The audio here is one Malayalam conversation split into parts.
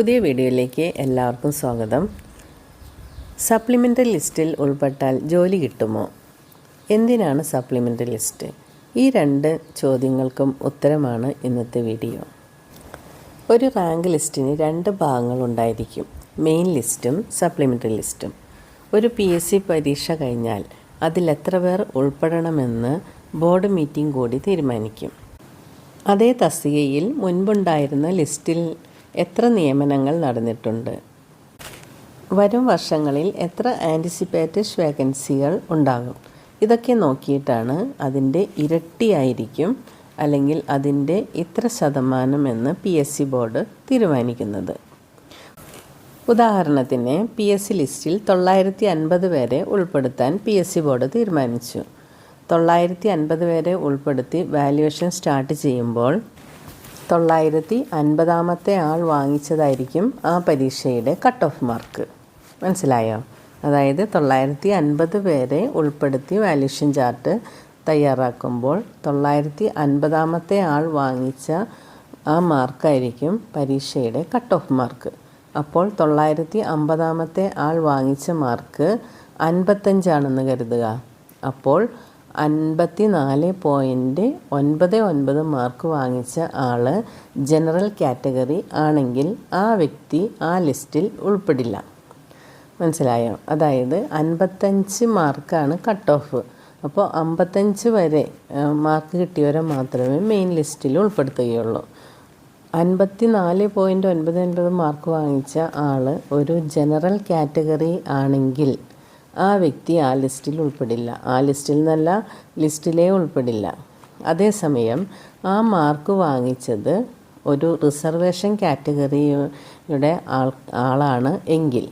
പുതിയ വീഡിയോയിലേക്ക് എല്ലാവർക്കും സ്വാഗതം. സപ്ലിമെന്ററി ലിസ്റ്റിൽ ഉൾപ്പെട്ടാൽ ജോലി കിട്ടുമോ? എന്തിനാണ് സപ്ലിമെന്ററി ലിസ്റ്റ്? ഈ രണ്ട് ചോദ്യങ്ങൾക്കും ഉത്തരമാണ് ഇന്നത്തെ വീഡിയോ. ഒരു റാങ്ക് ലിസ്റ്റിന് രണ്ട് ഭാഗങ്ങൾ ഉണ്ടായിരിക്കും. മെയിൻ ലിസ്റ്റും സപ്ലിമെന്ററി ലിസ്റ്റും. ഒരു പി എസ് സി പരീക്ഷ കഴിഞ്ഞാൽ അതിൽ എത്ര പേർ ഉൾപ്പെടണമെന്ന് ബോർഡ് മീറ്റിംഗ് കൂടി തീരുമാനിക്കും. അതേ തസ്തികയിൽ മുൻപുണ്ടായിരുന്ന ലിസ്റ്റിൽ എത്ര നിയമനങ്ങൾ നടന്നിട്ടുണ്ട്? വരും വർഷങ്ങളിൽ എത്ര ആന്റിസിപ്പേറ്റഡ് വേക്കൻസികൾ ഉണ്ടാകും? ഇതൊക്കെ നോക്കിയിട്ടാണ് അതിന്റെ ഇരട്ടിയായിരിക്കും അല്ലെങ്കിൽ അതിന്റെ ഇത്ര ശതമാനം എന്ന് പി എസ് സി ബോർഡ് തീരുമാനിക്കുന്നത്. ഉദാഹരണത്തിന് പി എസ് സി ലിസ്റ്റിൽ തൊള്ളായിരത്തി അൻപത് പേരെ ഉൾപ്പെടുത്താൻ പി എസ് സി ബോർഡ് തീരുമാനിച്ചു. തൊള്ളായിരത്തി അൻപത് പേരെ ഉൾപ്പെടുത്തി വാല്യുവേഷൻ സ്റ്റാർട്ട് ചെയ്യുമ്പോൾ തൊള്ളായിരത്തി അൻപതാമത്തെ ആൾ വാങ്ങിച്ചതായിരിക്കും ആ പരീക്ഷയുടെ കട്ട് ഓഫ് മാർക്ക്. മനസ്സിലായോ? അതായത് തൊള്ളായിരത്തി അൻപത് പേരെ ഉൾപ്പെടുത്തി വാല്യൂഷൻ ചാർട്ട് തയ്യാറാക്കുമ്പോൾ തൊള്ളായിരത്തി അൻപതാമത്തെ ആൾ വാങ്ങിച്ച ആ മാർക്കായിരിക്കും പരീക്ഷയുടെ കട്ട് ഓഫ് മാർക്ക്. അപ്പോൾ തൊള്ളായിരത്തി അമ്പതാമത്തെ ആൾ വാങ്ങിച്ച മാർക്ക് അൻപത്തഞ്ചാണെന്ന് കരുതുക. അപ്പോൾ അൻപത്തി നാല് പോയിന്റ് ഒൻപത് ഒൻപത് മാർക്ക് വാങ്ങിച്ച ആൾ ജനറൽ കാറ്റഗറി ആണെങ്കിൽ ആ വ്യക്തി ആ ലിസ്റ്റിൽ ഉൾപ്പെടില്ല. മനസ്സിലായോ? അതായത് അൻപത്തഞ്ച് മാർക്കാണ് കട്ട് ഓഫ് അപ്പോൾ അമ്പത്തഞ്ച് വരെ മാർക്ക് കിട്ടിയവരെ മാത്രമേ മെയിൻ ലിസ്റ്റിൽ ഉൾപ്പെടുത്തുകയുള്ളൂ. അൻപത്തി നാല് പോയിന്റ് ഒൻപത് ഒൻപത് മാർക്ക് വാങ്ങിച്ച ആൾ ഒരു ജനറൽ കാറ്റഗറി ആണെങ്കിൽ ആ വ്യക്തി ആ ലിസ്റ്റിൽ ഉൾപ്പെടില്ല. ആ ലിസ്റ്റിൽ നിന്നല്ല ലിസ്റ്റിലേ ഉൾപ്പെടില്ല. അതേസമയം ആ മാർക്ക് വാങ്ങിച്ചത് ഒരു റിസർവേഷൻ കാറ്റഗറിയുടെ ആൾ ആളാണ് എങ്കിൽ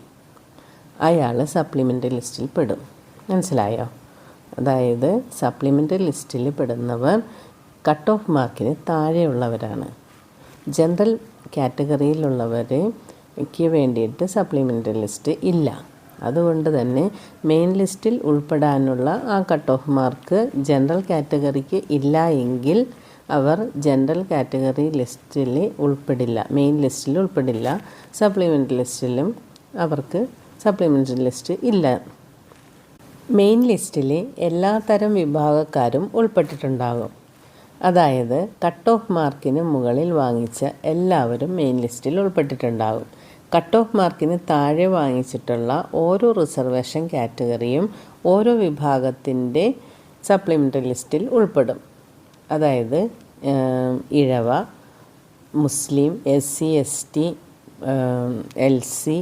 അയാൾ സപ്ലിമെന്ററി ലിസ്റ്റിൽ പെടും. മനസ്സിലായോ? അതായത് സപ്ലിമെന്ററി ലിസ്റ്റിൽ പെടുന്നവർ കട്ട് ഓഫ് മാർക്കിന് താഴെയുള്ളവരാണ്. ജനറൽ കാറ്റഗറിയിലുള്ളവർക്ക് വേണ്ടിയിട്ട് സപ്ലിമെന്ററി ലിസ്റ്റ് ഇല്ല. അതുകൊണ്ട് തന്നെ മെയിൻ ലിസ്റ്റിൽ ഉൾപ്പെടാനുള്ള ആ കട്ട് ഓഫ് മാർക്ക് ജനറൽ കാറ്റഗറിക്ക് ഇല്ല എങ്കിൽ അവർ ജനറൽ കാറ്റഗറി ലിസ്റ്റിൽ ഉൾപ്പെടില്ല. മെയിൻ ലിസ്റ്റിൽ ഉൾപ്പെടില്ല. സപ്ലിമെന്ററി ലിസ്റ്റിലും അവർക്ക് സപ്ലിമെന്ററി ലിസ്റ്റ് ഇല്ല. മെയിൻ ലിസ്റ്റിലെ എല്ലാ തരം വിഭാഗക്കാരും ഉൾപ്പെട്ടിട്ടുണ്ടാകും. അതായത് കട്ട് ഓഫ് മാർക്കിന് മുകളിൽ വാങ്ങിച്ച എല്ലാവരും മെയിൻ ലിസ്റ്റിൽ ഉൾപ്പെട്ടിട്ടുണ്ടാകും. കട്ട് ഓഫ് മാർക്കിന് താഴെ വാങ്ങിച്ചിട്ടുള്ള ഓരോ റിസർവേഷൻ കാറ്റഗറിയും ഓരോ വിഭാഗത്തിന്റെ സപ്ലിമെന്ററി ലിസ്റ്റിൽ ഉൾപ്പെടും. അതായത് Ezhava Muslim S C S T L C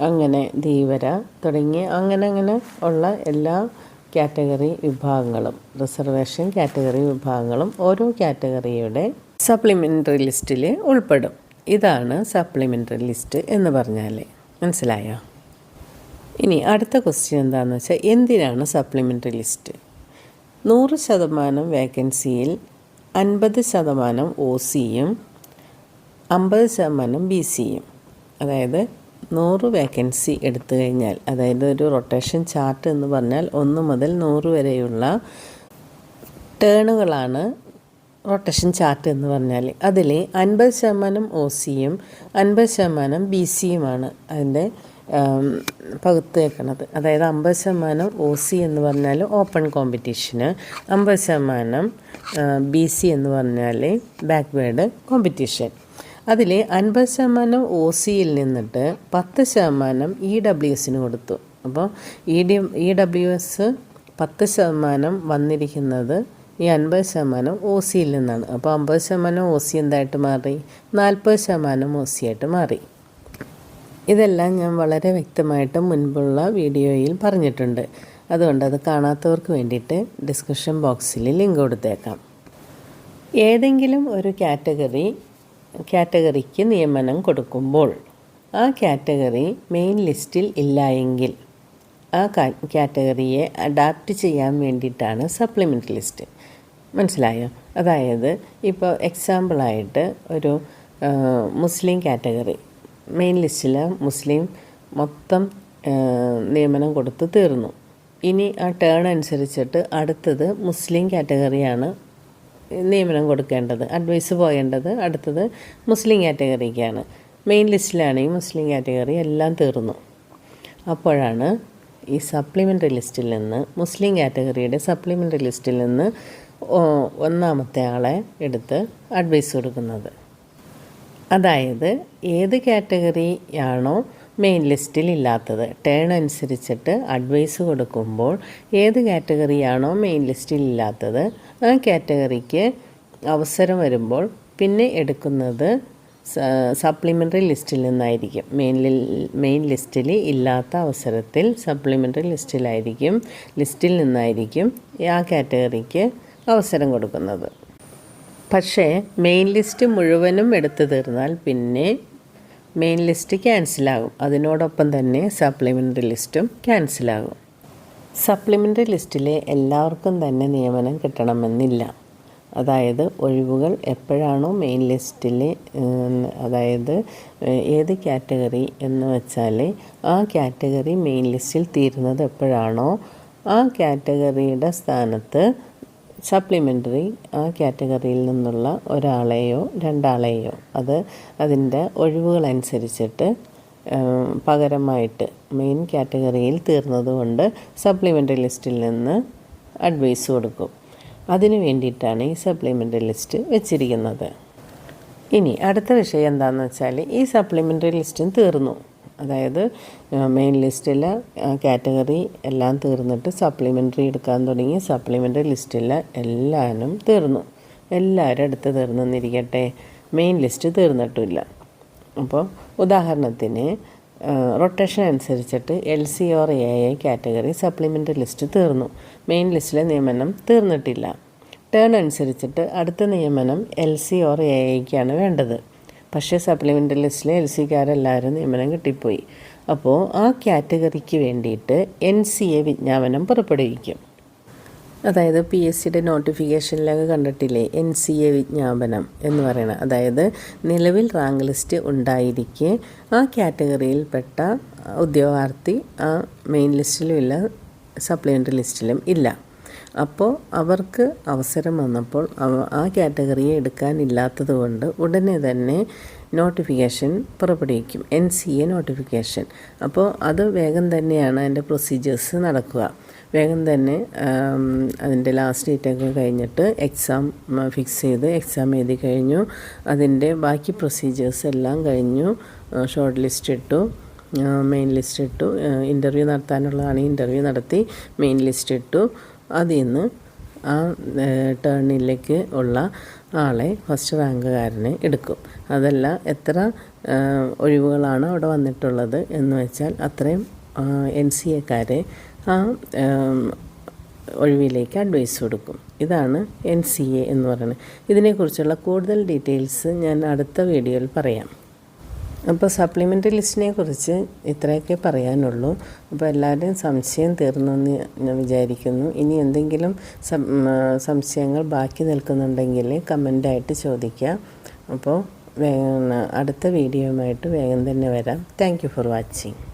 അങ്ങനെ ധീവര തുടങ്ങിയ അങ്ങനെ അങ്ങനെ ഉള്ള എല്ലാ കാറ്റഗറി വിഭാഗങ്ങളും റിസർവേഷൻ കാറ്റഗറി വിഭാഗങ്ങളും ഓരോ കാറ്റഗറിയുടെ സപ്ലിമെന്ററി ലിസ്റ്റിൽ ഉൾപ്പെടും. ഇതാണ് സപ്ലിമെന്ററി ലിസ്റ്റ് എന്ന് പറഞ്ഞാൽ മനസ്സിലായോ? ഇനി അടുത്ത ക്വസ്റ്റ്യൻ എന്താണെന്ന് വെച്ചാൽ എന്തിനാണ് സപ്ലിമെന്ററി ലിസ്റ്റ് നൂറ് ശതമാനം വേക്കൻസിയിൽ അൻപത് ശതമാനം ഒ സിയും അമ്പത് ശതമാനം ബി സിയും അതായത് നൂറ് വേക്കൻസി എടുത്തു കഴിഞ്ഞാൽ അതായത് ഒരു റൊട്ടേഷൻ ചാർട്ട് എന്ന് പറഞ്ഞാൽ ഒന്ന് മുതൽ നൂറ് വരെയുള്ള ടേണുകളാണ് റൊട്ടേഷൻ ചാർട്ട് എന്ന് പറഞ്ഞാൽ അതിൽ അൻപത് ശതമാനം ഒ സിയും അൻപത് ശതമാനം ബി സിയുമാണ് അതിന്റെ പകുത്ത് വെക്കണത്. അതായത് അമ്പത് ശതമാനം ഒ സി എന്ന് പറഞ്ഞാൽ ഓപ്പൺ കോമ്പറ്റീഷന് അമ്പത് ശതമാനം ബി സി എന്ന് പറഞ്ഞാൽ ബാക്ക്വേഡ് കോമ്പറ്റീഷൻ. അതിൽ അൻപത് ശതമാനം ഒ സിയിൽ നിന്നിട്ട് പത്ത് ശതമാനം ഇ ഡബ്ല്യു എസിന് കൊടുത്തു. അപ്പോൾ E D E W S പത്ത് ശതമാനം വന്നിരിക്കുന്നത് ഈ അൻപത് ശതമാനം ഒ സിയിൽ നിന്നാണ്. അപ്പോൾ അമ്പത് ശതമാനം ഒ സി എന്തായിട്ട് മാറി? നാൽപ്പത് ശതമാനം ഒ സി ആയിട്ട് മാറി. ഇതെല്ലാം ഞാൻ വളരെ വ്യക്തമായിട്ട് മുൻപുള്ള വീഡിയോയിൽ പറഞ്ഞിട്ടുണ്ട്. അതുകൊണ്ട് അത് കാണാത്തവർക്ക് വേണ്ടിയിട്ട് ഡിസ്ക്രിപ്ഷൻ ബോക്സിൽ ലിങ്ക് കൊടുത്തേക്കാം. ഏതെങ്കിലും ഒരു കാറ്റഗറി കാറ്റഗറിക്ക് നിയമനം കൊടുക്കുമ്പോൾ ആ കാറ്റഗറി മെയിൻ ലിസ്റ്റിൽ ഇല്ല എങ്കിൽ ആ കാറ്റഗറിയെ അഡാപ്റ്റ് ചെയ്യാൻ വേണ്ടിയിട്ടാണ് സപ്ലിമെന്ററി ലിസ്റ്റ്. മനസ്സിലായോ? അതായത് ഇപ്പോൾ എക്സാമ്പിളായിട്ട് ഒരു മുസ്ലിം കാറ്റഗറി മെയിൻ ലിസ്റ്റിൽ മുസ്ലിം മൊത്തം നിയമനം കൊടുത്ത് തീർന്നു. ഇനി ആ ടേൺ അനുസരിച്ചിട്ട് അടുത്തത് മുസ്ലിം കാറ്റഗറിയാണ് നിയമനം കൊടുക്കേണ്ടത്. അഡ്വൈസ് പോകേണ്ടത് അടുത്തത് മുസ്ലിം കാറ്റഗറിക്കാണ് മെയിൻ ലിസ്റ്റിലാണെങ്കിൽ മുസ്ലിം കാറ്റഗറി എല്ലാം തീർന്നു. അപ്പോഴാണ് ഈ സപ്ലിമെന്ററി ലിസ്റ്റിൽ നിന്ന് മുസ്ലിം കാറ്റഗറിയുടെ സപ്ലിമെന്ററി ലിസ്റ്റിൽ നിന്ന് ഒന്നാമത്തെ ആളെ എടുത്ത് അഡ്വൈസ് കൊടുക്കുന്നത്. അതായത് ഏത് കാറ്റഗറിയാണോ മെയിൻ ലിസ്റ്റിൽ ഇല്ലാത്തത്. ടേൺ അനുസരിച്ചിട്ട് അഡ്വൈസ് കൊടുക്കുമ്പോൾ ഏത് കാറ്റഗറിയാണോ മെയിൻ ലിസ്റ്റിൽ ഇല്ലാത്തത് ആ കാറ്റഗറിക്ക് അവസരം വരുമ്പോൾ പിന്നെ എടുക്കുന്നത് സപ്ലിമെന്ററി ലിസ്റ്റിൽ നിന്നായിരിക്കും. മെയിൻ മെയിൻ ലിസ്റ്റിൽ ഇല്ലാത്ത അവസരത്തിൽ സപ്ലിമെന്ററി ലിസ്റ്റിലായിരിക്കും ലിസ്റ്റിൽ നിന്നായിരിക്കും ആ കാറ്റഗറിക്ക് അവസരം കൊടുക്കുന്നത്. പക്ഷേ മെയിൻ ലിസ്റ്റ് മുഴുവനും എടുത്തു തീർന്നാൽ പിന്നെ മെയിൻ ലിസ്റ്റ് ക്യാൻസലാകും അതിനോടൊപ്പം തന്നെ സപ്ലിമെന്ററി ലിസ്റ്റും ക്യാൻസലാകും സപ്ലിമെന്ററി ലിസ്റ്റിലെ എല്ലാവർക്കും തന്നെ നിയമനം കിട്ടണമെന്നില്ല. അതായത് ഒഴിവുകൾ എപ്പോഴാണോ മെയിൻ ലിസ്റ്റിൽ അതായത് ഏത് കാറ്റഗറി എന്ന് വെച്ചാൽ ആ കാറ്റഗറി മെയിൻ ലിസ്റ്റിൽ തീരുന്നത് എപ്പോഴാണോ ആ കാറ്റഗറിയുടെ സ്ഥാനത്ത് സപ്ലിമെന്ററി ആ കാറ്റഗറിയിൽ നിന്നുള്ള ഒരാളെയോ രണ്ടാളെയോ അത് അതിന്റെ ഒഴിവുകളനുസരിച്ചിട്ട് പകരമായിട്ട് മെയിൻ കാറ്റഗറിയിൽ തീർന്നതുകൊണ്ട് സപ്ലിമെന്ററി ലിസ്റ്റിൽ നിന്ന് അഡ്വൈസ് കൊടുക്കും. അതിനു വേണ്ടിയിട്ടാണ് ഈ സപ്ലിമെന്ററി ലിസ്റ്റ് വെച്ചിരിക്കുന്നത്. ഇനി അടുത്ത വിഷയം എന്താണെന്ന് വെച്ചാൽ ഈ സപ്ലിമെന്ററി ലിസ്റ്റും തീർന്നു. അതായത് മെയിൻ ലിസ്റ്റിലെ കാറ്റഗറി എല്ലാം തീർന്നിട്ട് സപ്ലിമെന്ററി എടുക്കാൻ തുടങ്ങി. സപ്ലിമെന്ററി ലിസ്റ്റിലെ എല്ലാവരും തീർന്നു. എല്ലാവരും അടുത്ത് തീർന്നെന്നിരിക്കട്ടെ മെയിൻ ലിസ്റ്റ് തീർന്നിട്ടില്ല അപ്പോൾ ഉദാഹരണത്തിന് റൊട്ടേഷൻ അനുസരിച്ചിട്ട് L C or A I category supplementary list തീർന്നു. മെയിൻ ലിസ്റ്റിലെ നിയമനം തീർന്നിട്ടില്ല. ടേൺ അനുസരിച്ചിട്ട് അടുത്ത നിയമനം എൽ സി ഓർ എ ഐക്കാണ് വേണ്ടത്. പക്ഷേ സപ്ലിമെന്ററി ലിസ്റ്റിലെ എൽ സിക്കാരെല്ലാവരും നിയമനം കിട്ടിപ്പോയി. അപ്പോൾ ആ കാറ്റഗറിക്ക് വേണ്ടിയിട്ട് എൻ സി എ വിജ്ഞാപനം പുറപ്പെടുവിക്കും. അതായത് പി എസ് സിയുടെ നോട്ടിഫിക്കേഷനിലൊക്കെ കണ്ടിട്ടില്ലേ? എൻ സി എ വിജ്ഞാപനം എന്ന് പറയുന്നത് അതായത് നിലവിൽ റാങ്ക് ലിസ്റ്റ് ഉണ്ടായിരിക്കെ ആ കാറ്റഗറിയിൽപ്പെട്ട ഉദ്യോഗാർത്ഥി ആ മെയിൻ ലിസ്റ്റിലും ഇല്ല സപ്ലിമെന്ററി ലിസ്റ്റിലും ഇല്ല. അപ്പോൾ അവർക്ക് അവസരം വന്നപ്പോൾ ആ കാറ്റഗറിയെ എടുക്കാനില്ലാത്തത് കൊണ്ട് ഉടനെ തന്നെ നോട്ടിഫിക്കേഷൻ പുറപ്പെടുവിക്കും എൻ സി എ നോട്ടിഫിക്കേഷൻ. അപ്പോൾ അത് വേഗം തന്നെയാണ് അതിന്റെ പ്രൊസീജിയേഴ്സ് നടക്കുക. വേഗം തന്നെ അതിന്റെ ലാസ്റ്റ് ഡേറ്റൊക്കെ കഴിഞ്ഞിട്ട് എക്സാം ഫിക്സ് ചെയ്ത് എക്സാം എഴുതി കഴിഞ്ഞു. അതിന്റെ ബാക്കി പ്രൊസീജിയേഴ്സ് എല്ലാം കഴിഞ്ഞു. ഷോർട്ട് ലിസ്റ്റ് ഇട്ടു. മെയിൻ ലിസ്റ്റ് ഇട്ടു. ഇന്റർവ്യൂ നടത്താനുള്ളതാണ് ഇന്റർവ്യൂ നടത്തി. മെയിൻ ലിസ്റ്റ് ഇട്ടു. അതിൽ നിന്ന് ആ ടേണിലേക്ക് ഉള്ള ആളെ ഫസ്റ്റ് റാങ്കുകാരനെ എടുക്കും. അതല്ല എത്ര ഒഴിവുകളാണ് അവിടെ വന്നിട്ടുള്ളത് എന്ന് വെച്ചാൽ അത്രയും എൻ സി എക്കാരെ ആം, ഒഴിവിലേക്ക് അഡ്വൈസ് കൊടുക്കും. ഇതാണ് എൻ സി എ എന്ന് പറയുന്നത്. ഇതിനെക്കുറിച്ചുള്ള കൂടുതൽ ഡീറ്റെയിൽസ് ഞാൻ അടുത്ത വീഡിയോയിൽ പറയാം. അപ്പോൾ സപ്ലിമെന്ററി ലിസ്റ്റിനെ കുറിച്ച് ഇത്രയൊക്കെ പറയാനുള്ളൂ. അപ്പോൾ എല്ലാവരുടെയും സംശയം തീർന്നെന്ന് ഞാൻ വിചാരിക്കുന്നു. ഇനി എന്തെങ്കിലും സംശയങ്ങൾ ബാക്കി നിൽക്കുന്നുണ്ടെങ്കിൽ കമന്റായിട്ട് ചോദിക്കുക. അപ്പോൾ വേഗം അടുത്ത വീഡിയോയുമായിട്ട് വേഗം തന്നെ വരാം. Thank for watching